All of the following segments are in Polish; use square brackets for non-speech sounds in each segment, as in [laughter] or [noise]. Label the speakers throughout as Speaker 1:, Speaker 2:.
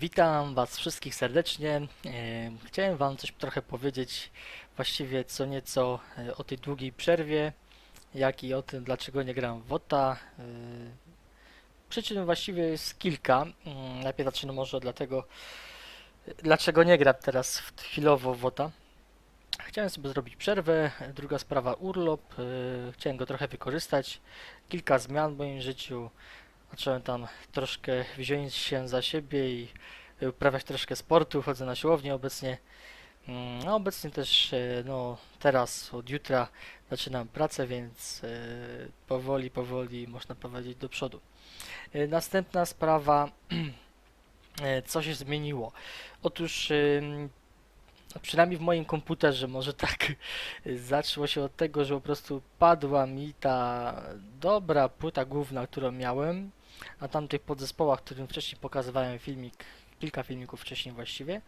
Speaker 1: Witam Was wszystkich serdecznie. E, Chciałem Wam coś trochę powiedzieć, właściwie co nieco e, o tej długiej przerwie, jak i o tym, dlaczego nie gram w WOTA. E, Przyczyn właściwie jest kilka. Mm, Najpierw zacznę może dlatego, dlaczego nie gram teraz chwilowo w WOTA. Chciałem sobie zrobić przerwę. Druga sprawa urlop. Chciałem go trochę wykorzystać. Kilka zmian w moim życiu. Zacząłem tam troszkę wziąć się za siebie i uprawiać troszkę sportu, chodzę na siłownię obecnie. Mm, No, obecnie też, e, no, teraz od jutra zaczynam pracę, więc e, powoli, powoli można powiedzieć do przodu. E, Następna sprawa, [clears throat] e, co się zmieniło? Otóż, ym, przynajmniej w moim komputerze, może tak, zaczęło się od tego, że po prostu padła mi ta dobra płyta główna, którą miałem, na tamtych podzespołach, którym wcześniej pokazywałem filmik, kilka filmików wcześniej właściwie.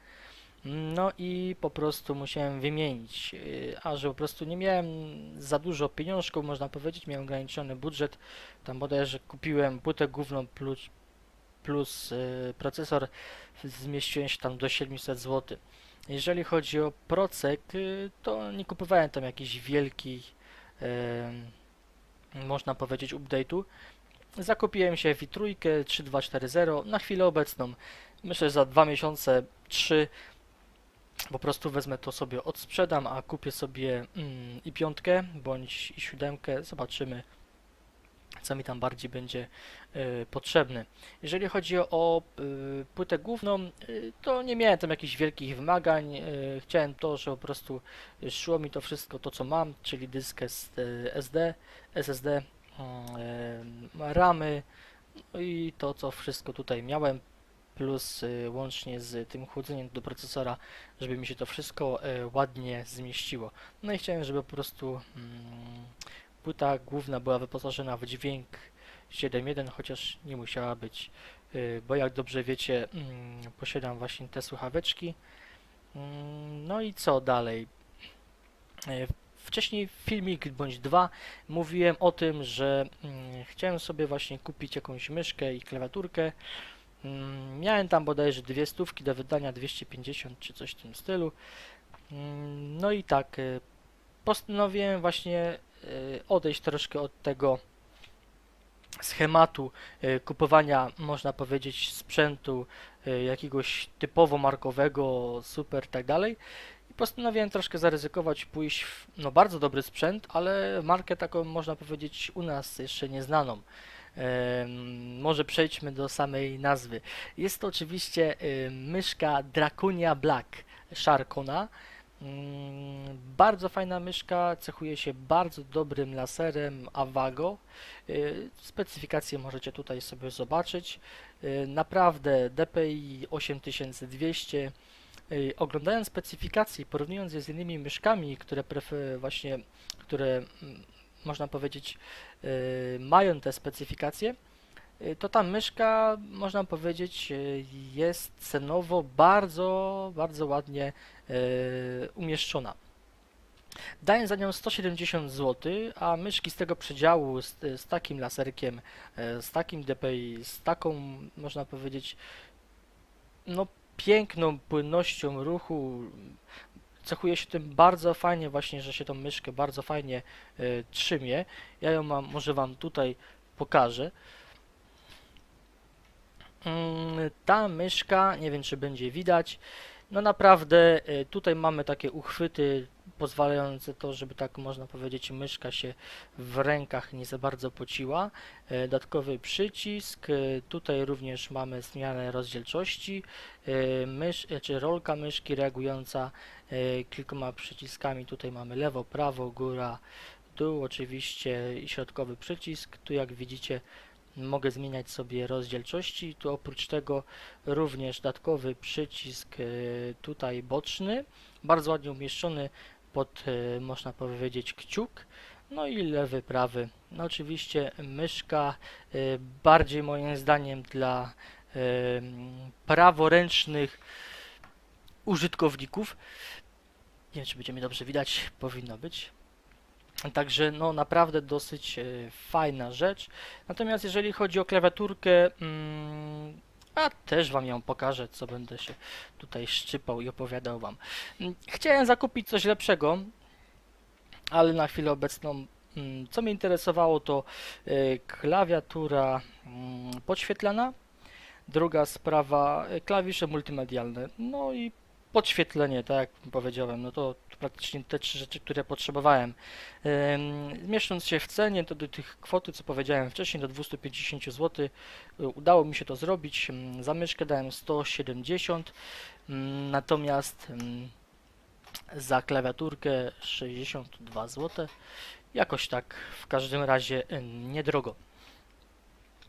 Speaker 1: No i po prostu musiałem wymienić, yy, a że po prostu nie miałem za dużo pieniążków, można powiedzieć, miałem ograniczony budżet, tam bodajże kupiłem płytę główną plus, plus yy, procesor, zmieściłem się tam do 700 zł. Jeżeli chodzi o procek, yy, to nie kupowałem tam jakichś wielkich, można powiedzieć, update'u. Zakupiłem się w trójkę 3240 na chwilę obecną. Myślę, że za dwa miesiące, trzy po prostu wezmę to sobie odsprzedam, a kupię sobie mm, i piątkę bądź i siódemkę. Zobaczymy, co mi tam bardziej będzie y, potrzebne. Jeżeli chodzi o y, płytę główną, y, to nie miałem tam jakichś wielkich wymagań. Y, chciałem to, że po prostu szło mi to wszystko, to co mam, czyli dysk y, SD, SSD, ramy no i to co wszystko tutaj miałem plus y, łącznie z tym chłodzeniem do procesora, żeby mi się to wszystko y, ładnie zmieściło. No i chciałem, żeby po prostu mm, płyta główna była wyposażona w dźwięk 7.1, chociaż nie musiała być, y, bo jak dobrze wiecie, mm, posiadam właśnie te słuchaweczki. Mm, No i co dalej? Wcześniej filmik bądź dwa mówiłem o tym, że mm, chciałem sobie właśnie kupić jakąś myszkę i klawiaturkę. Mm, Miałem tam bodajże dwie stówki do wydania 250 czy coś w tym stylu. Mm, No i tak, e, postanowiłem właśnie e, odejść troszkę od tego schematu e, kupowania, można powiedzieć, sprzętu e, jakiegoś typowo markowego, super tak dalej. I postanowiłem troszkę zaryzykować, pójść w no, bardzo dobry sprzęt, ale markę taką, można powiedzieć, u nas jeszcze nieznaną. Może przejdźmy do samej nazwy. Jest to oczywiście myszka Draconia Black Sharkona. Mm, Bardzo fajna myszka, cechuje się bardzo dobrym laserem Avago. Y, Specyfikacje możecie tutaj sobie zobaczyć. Y, Naprawdę DPI 8200. Y, Oglądając specyfikacje i porównując je z innymi myszkami, które właśnie, które mm, można powiedzieć mają te specyfikacje, to ta myszka, można powiedzieć, y, jest cenowo bardzo, bardzo ładnie y, umieszczona. Daję za nią 170 zł, a myszki z tego przedziału, z, z takim laserkiem, y, z takim DPI, z taką, można powiedzieć, no piękną płynnością ruchu, cechuje się tym bardzo fajnie właśnie, że się tą myszkę bardzo fajnie y, trzymie. Ja ją mam, może Wam tutaj pokażę. Mm, Ta myszka, nie wiem czy będzie widać, no naprawdę y, tutaj mamy takie uchwyty pozwalające to, żeby tak można powiedzieć myszka się w rękach nie za bardzo pociła. Y, Dodatkowy przycisk, y, tutaj również mamy zmianę rozdzielczości, mysz, czy rolka myszki reagująca kilkoma przyciskami, tutaj mamy lewo, prawo, góra, dół, oczywiście środkowy przycisk, tu jak widzicie mogę zmieniać sobie rozdzielczości. Tu oprócz tego również dodatkowy przycisk e, tutaj boczny, bardzo ładnie umieszczony pod, e, można powiedzieć, kciuk. No i lewy, prawy. No oczywiście myszka e, bardziej moim zdaniem dla praworęcznych użytkowników. Nie wiem, czy będzie mnie dobrze widać, powinno być. Także no naprawdę dosyć e, fajna rzecz. Natomiast jeżeli chodzi o klawiaturkę, mm, a też wam ją pokażę, co będę się tutaj szczypał i opowiadał wam. Mm, Chciałem zakupić coś lepszego, ale na chwilę obecną mm, co mnie interesowało to y, klawiatura podświetlana, druga sprawa y, klawisze multimedialne, no i podświetlenie, tak jak powiedziałem, no to praktycznie te trzy rzeczy, które potrzebowałem. Mieszcząc się w cenie, to do tych kwoty, co powiedziałem wcześniej, do 250 zł, y, udało mi się to zrobić. Za myszkę dałem 170, ym, natomiast za klawiaturkę 62 zł. Jakoś tak, w każdym razie y, niedrogo.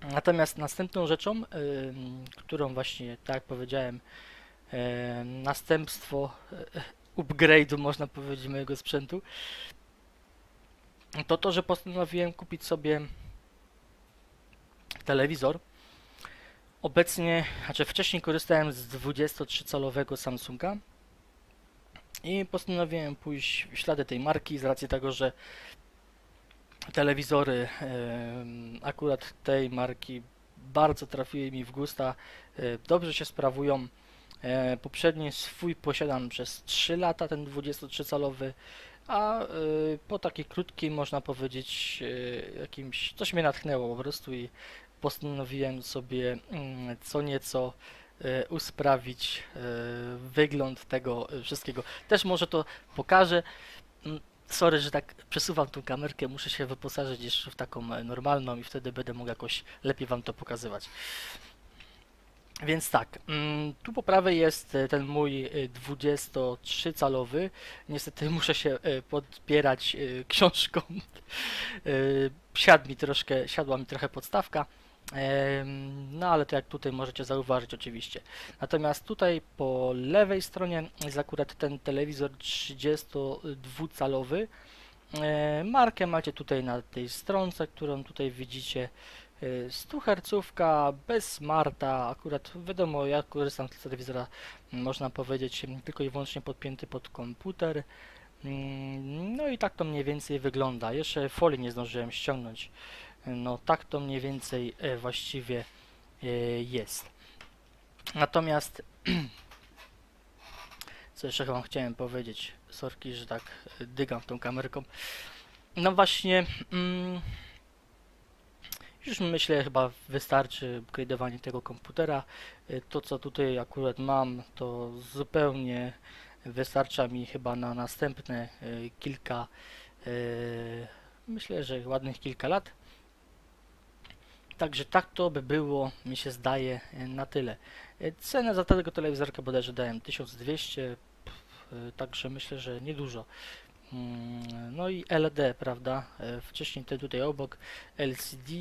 Speaker 1: Natomiast następną rzeczą, którą właśnie, tak jak powiedziałem, następstwo y, upgrade'u, można powiedzieć, mojego sprzętu, to to, że postanowiłem kupić sobie telewizor. Obecnie, znaczy wcześniej korzystałem z 23-calowego Samsunga i postanowiłem pójść w ślady tej marki z racji tego, że telewizory akurat tej marki bardzo trafiły mi w gusta, e, dobrze się sprawują. E, Poprzedni swój posiadam przez 3 lata, ten 23-calowy, a e, po takiej krótkiej, można powiedzieć, e, jakimś, coś mnie natchnęło po prostu i postanowiłem sobie mm, co nieco usprawić wygląd tego wszystkiego. Też może to pokażę. Mm, Sorry, że tak przesuwam tą kamerkę, muszę się wyposażyć jeszcze w taką normalną i wtedy będę mógł jakoś lepiej Wam to pokazywać. Więc tak, mm, tu po prawej jest e, ten mój 23-calowy. Niestety [laughs] muszę się e, podpierać e, książką. E, Siadł mi troszkę, siadła mi trochę podstawka. No ale to jak tutaj możecie zauważyć oczywiście. Natomiast tutaj po lewej stronie jest akurat ten telewizor 32-calowy. E, Markę macie tutaj na tej stronce, którą tutaj widzicie. 100 Hz, bez smarta, akurat wiadomo, ja korzystam z telewizora, m, można powiedzieć, m, tylko i wyłącznie podpięty pod komputer. Mm, No i tak to mniej więcej wygląda. Jeszcze folii nie zdążyłem ściągnąć. No tak to mniej więcej e, właściwie e, jest. Natomiast [clears throat] co jeszcze wam chciałem powiedzieć, sorki, że tak e, dygam tą kamerką. No właśnie, mm, już myślę chyba wystarczy upgrade'owanie tego komputera. E, To co tutaj akurat mam, to zupełnie wystarcza mi chyba na następne e, kilka, e, myślę, że ładnych kilka lat. Także tak to by było, mi się zdaje, na tyle. Cenę za tego telewizorka bodajże dałem 1200, pff, e, także myślę, że niedużo. Mm, No i LED, prawda? Wcześniej ten tutaj obok LCD.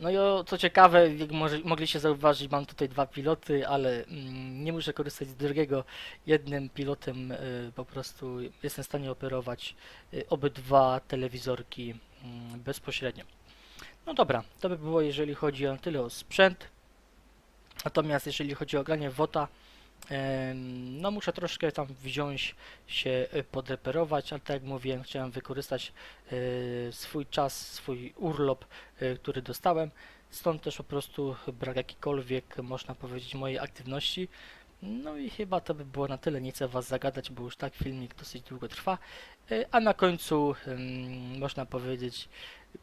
Speaker 1: No i o, co ciekawe, jak może, mogliście zauważyć, mam tutaj dwa piloty, ale mm, nie muszę korzystać z drugiego. Jednym pilotem e, po prostu jestem w stanie operować e, obydwa telewizorki mm, bezpośrednio. No dobra, to by było jeżeli chodzi o tyle o sprzęt. Natomiast jeżeli chodzi o granie WOTA, no muszę troszkę tam wziąć się e, podreperować, ale tak jak mówiłem, chciałem wykorzystać e, swój czas, swój urlop, e, który dostałem. Stąd też po prostu brak jakiejkolwiek, można powiedzieć, mojej aktywności. No i chyba to by było na tyle. Nie chcę Was zagadać, bo już tak filmik dosyć długo trwa. A na końcu, można powiedzieć,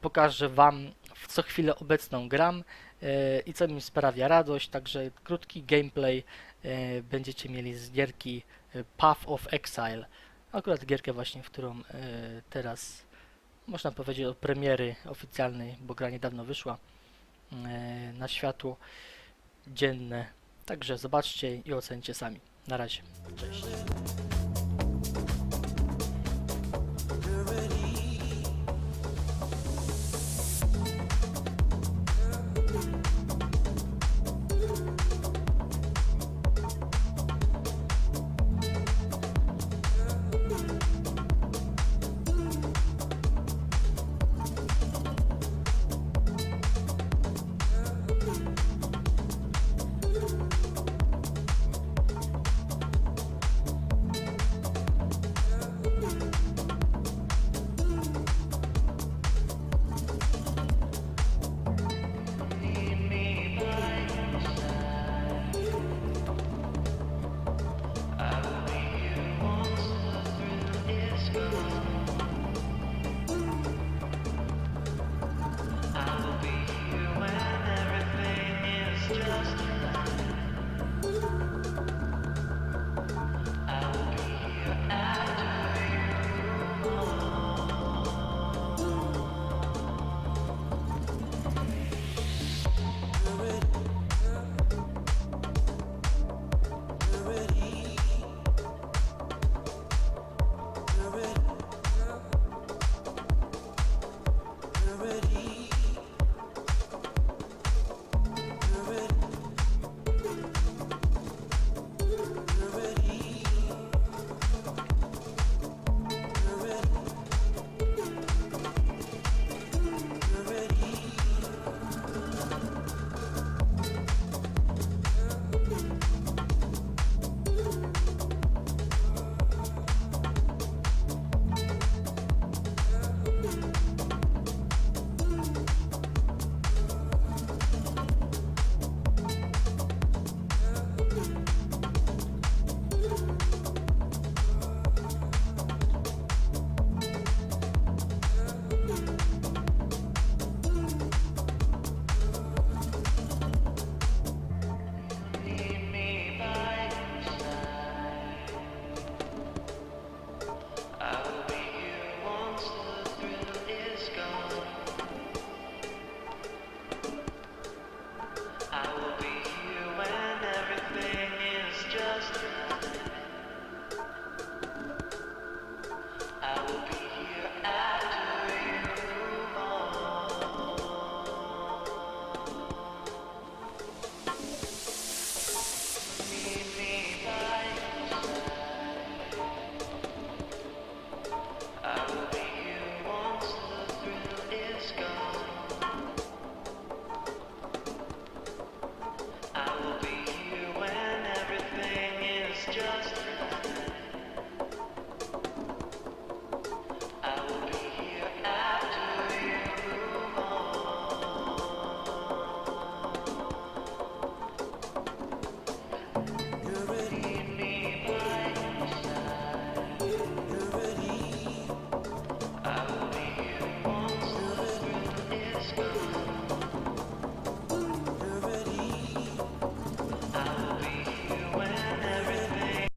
Speaker 1: pokażę Wam w co chwilę obecną gram i co mi sprawia radość. Także krótki gameplay będziecie mieli z gierki e, Path of Exile. Akurat gierkę właśnie, w którą e, teraz można powiedzieć od premiery oficjalnej, bo gra niedawno wyszła e, na światło dzienne. Także zobaczcie i ocencie sami. Na razie. Cześć.